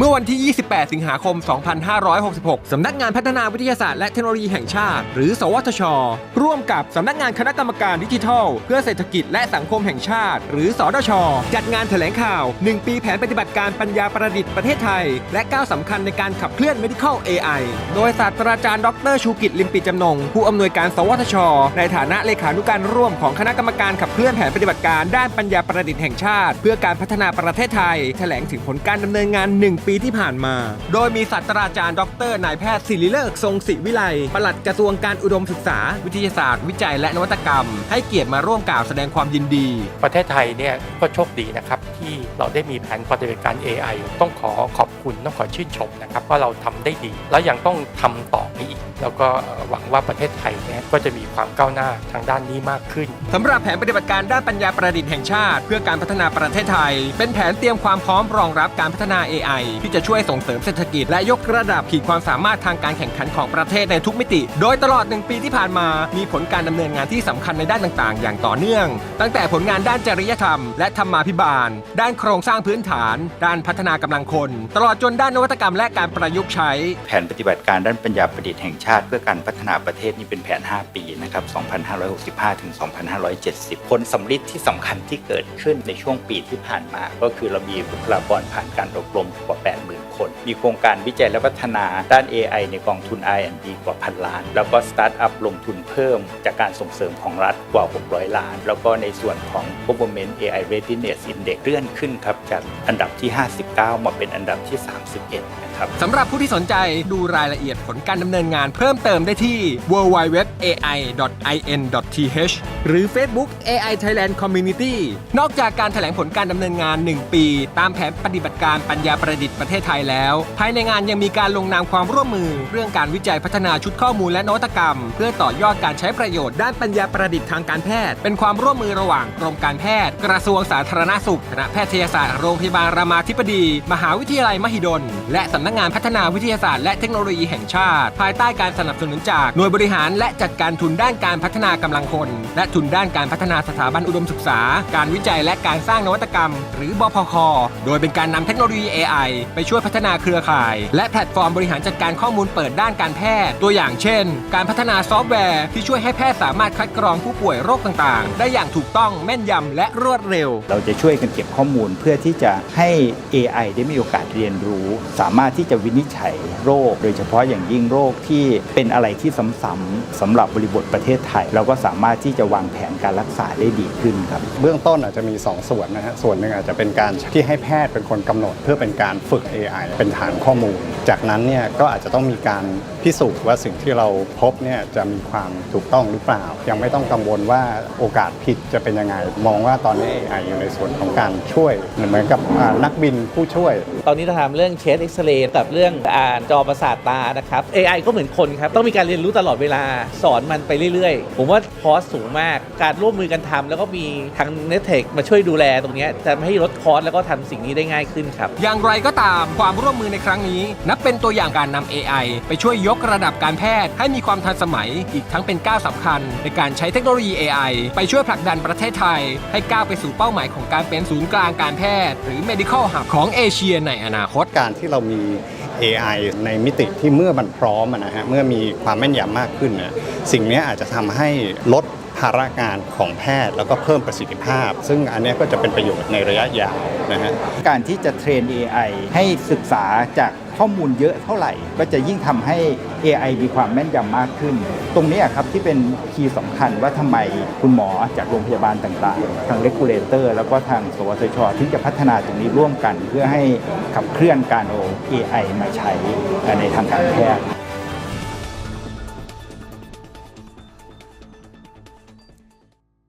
เมื่อวันที่ 28 สิงหาคม 2566 สำนักงานพัฒนาวิทยาศาสตร์และเทคโนโลยีแห่งชาติ หรือ สวทช ร่วมกับสำนักงานคณะกรรมการดิจิทัล เพื่อเศรษฐกิจและสังคมแห่งชาติ หรือ สดช จัดงานแถลงข่าว 1 ปีแผนปฏิบัติการปัญญาประดิษฐ์ประเทศไทย และก้าวสำคัญในการขับเคลื่อน medical AI โดยศาสตราจารย์ดรชูกิจลิมปิจำนง ผู้อำนวยการสวทช ในฐานะเลขานุการร่วมของคณะกรรมการขับเคลื่อนแผนปฏิบัติการด้านปัญญาประดิษฐ์แห่งชาติ เพื่อการพัฒนาประเทศไทย แถลงถึงผลการดำเนินงาน 1ปีที่ผ่านมา โดยมีศาสตราจารย์ดรนายแพทย์ศิริเลิกษ์ทรงศิวิไลปลัดกระทรวงการอุดมศึกษา วิทยาศาสตร์ วิจัยและนวัตกรรม ให้เกียรติมาร่วมกล่าวแสดงความยินดี ประเทศไทยเนี่ยก็โชคดีนะครับที่เราได้มีแผนปฏิบัติการ AI ต้องขอขอบคุณต้องขอชื่นชมนะครับว่าเราทำได้ดี แล้วยังต้องทำต่อไปอีก แล้วก็หวังว่าประเทศไทยเนี่ยก็จะมีความก้าวหน้าทางด้านนี้มากขึ้นสำหรับแผนปฏิบัติการด้านปัญญาประดิษฐ์แห่งชาติ เพื่อการพัฒนาประเทศไทย เป็นแผนเตรียมความพร้อมรองรับการพัฒนา AI ที่จะช่วยส่งเสริมเศรษฐกิจ และยกระดับขีดความสามารถทางการแข่งขันของประเทศในทุกมิติ โดยตลอด 1 ปีที่ผ่านมา มีผลการดำเนินงานที่สำคัญในด้านต่าง ๆ อย่างต่อเนื่อง ตั้งแต่ผลงานด้านจริยธรรม และธรรมาภิบาล ด้านโครงสร้างพื้นฐาน ด้านพัฒนากำลังคน ตลอดจนด้านนวัตกรรมและการประยุกต์ใช้ แผนปฏิบัติการด้านปัญญาประดิษฐ์แห่งชาติ เพื่อการพัฒนาประเทศนี่เป็นแผน 5 ปีนะครับ 2565 ถึง 2570 ผลสำลิดที่สำคัญที่เกิดขึ้นในช่วงปีที่ผ่านมา ก็คือเรามีบุคลากรผ่านการอบรมกว่า80,000 คน มีโครงการวิจัยและพัฒนาด้าน AI ในกองทุน R&D กว่าพันล้าน แล้วก็สตาร์ทอัพลงทุนเพิ่มจากการส่งเสริมของรัฐกว่า 600 ล้าน แล้วก็ในส่วนของ Government AI Readiness Index เลื่อนขึ้นครับจากอันดับที่ 59 มาเป็นอันดับที่ 31 นะครับสำหรับผู้ที่สนใจดูรายละเอียดผลการดำเนินงานเพิ่มเติมได้ที่ www.ai.in.th หรือ Facebook AI Thailand Community นอกจากการแถลงผลการดำเนินงาน 1 ปี ตามแผนปฏิบัติการปัญญาประดิษฐ์ประเทศไทยแล้ว ภายในงานยังมีการลงนามความร่วมมือ เรื่องการวิจัยพัฒนาชุดข้อมูลและนวัตกรรม เพื่อต่อยอดการใช้ประโยชน์ด้านปัญญาประดิษฐ์ทางการแพทย์ เป็นความร่วมมือระหว่างกรมการแพทย์ กระทรวงสาธารณสุขคณะแพทยศาสตร์โรงพยาบาลรามาธิบดี มหาวิทยาลัยมหิดล และสำนักงานพัฒนาวิทยาศาสตร์และเทคโนโลยีแห่งชาติ ภายใต้การสนับสนุนจากหน่วยบริหาร และจัดการทุนด้านการพัฒนากำลังคน และทุนด้านการพัฒนาสถาบันอุดมศึกษา การวิจัยและการสร้างนวัตกรรม หรือบพค โดยเป็นการนำเทคโนโลยี AI ไปช่วยพัฒนาเครือข่าย และแพลตฟอร์มบริหารจัดการข้อมูลเปิดด้านการแพทย์ ตัวอย่างเช่น การพัฒนาซอฟต์แวร์ที่ช่วยให้แพทย์สามารถคัดกรองผู้ป่วยโรคต่างๆ ได้อย่างถูกต้องแม่นยำและรวดเร็ว เราจะช่วยกันเก็บข้อมูลเพื่อที่จะให้ AI ได้มีโอกาสเรียนรู้ สามารถที่จะวินิจฉัยโรค โดยเฉพาะอย่างยิ่งโรคที่เป็นอะไรที่ซ้ำๆสำหรับบริบทประเทศไทย เราก็สามารถที่จะวางแผนการรักษาได้ดีขึ้นครับเบื้องต้นอาจจะมี 2 ส่วนนะฮะส่วนหนึ่งอาจจะเป็นการที่ให้แพทย์เป็นคนกำหนด เพื่อเป็นการฝึก AI เป็นฐานข้อมูล จากนั้นเนี่ยก็อาจจะต้องมีการพิสูจน์ว่าสิ่งที่เราพบเนี่ยจะมีความถูกต้องหรือเปล่า ยังไม่ต้องกังวลว่าโอกาสผิดจะเป็นยังไง มองว่าตอนนี้ AI อยู่ในส่วนของการช่วย เหมือนกับนักบินผู้ช่วย ตอนนี้เราทำเรื่องเชสเอ็กซเรย์กับเรื่องอ่านจอประสาทตานะครับ AI ก็เหมือนคนครับต้องมีการเรียนรู้ตลอดเวลาสอนมันไปเรื่อยๆ ผมว่าคอสสูงมาก การร่วมมือกันทำแล้วก็มีทางเน็ตเทคมาช่วยดูแลตรงเนี้ยจะให้ลดคอสแล้วก็ทำสิ่งนี้ได้ง่ายขึ้นครับ อย่างไรก็ตามความร่วมมือในครั้งนี้ นับเป็นตัวอย่างการนำ AI ไปช่วยยกระดับการแพทย์ ให้มีความทันสมัยอีกทั้งเป็นก้าวสำคัญ ในการใช้เทคโนโลยี AI ไปช่วยผลักดันประเทศไทย ให้ก้าวไปสู่เป้าหมายของการเป็นศูนย์กลางการแพทย์ หรือ medical hub ของเอเชียในอนาคตการที่เรามี AI ในมิติที่เมื่อมันพร้อมนะฮะเมื่อมีความแม่นยำมากขึ้นนะสิ่งนี้อาจจะทำให้ลด ภาระงานของแพทย์แล้วก็เพิ่มประสิทธิภาพ ซึ่งอันนี้ก็จะเป็นประโยชน์ในระยะยาวนะฮะการที่จะเทรน AI ให้ศึกษาจากข้อมูลเยอะเท่าไหร่ ก็จะยิ่งทำให้ AI มีความแม่นยำมากขึ้น ตรงนี้ครับที่เป็นคีย์สำคัญว่าทำไมคุณหมอจากโรงพยาบาลต่างๆ ทางเลกูลเลเตอร์แล้วก็ทางสวทชที่จะพัฒนาตรงนี้ร่วมกัน เพื่อให้ขับเคลื่อนการเอา AI มาใช้ในทางการแพทย์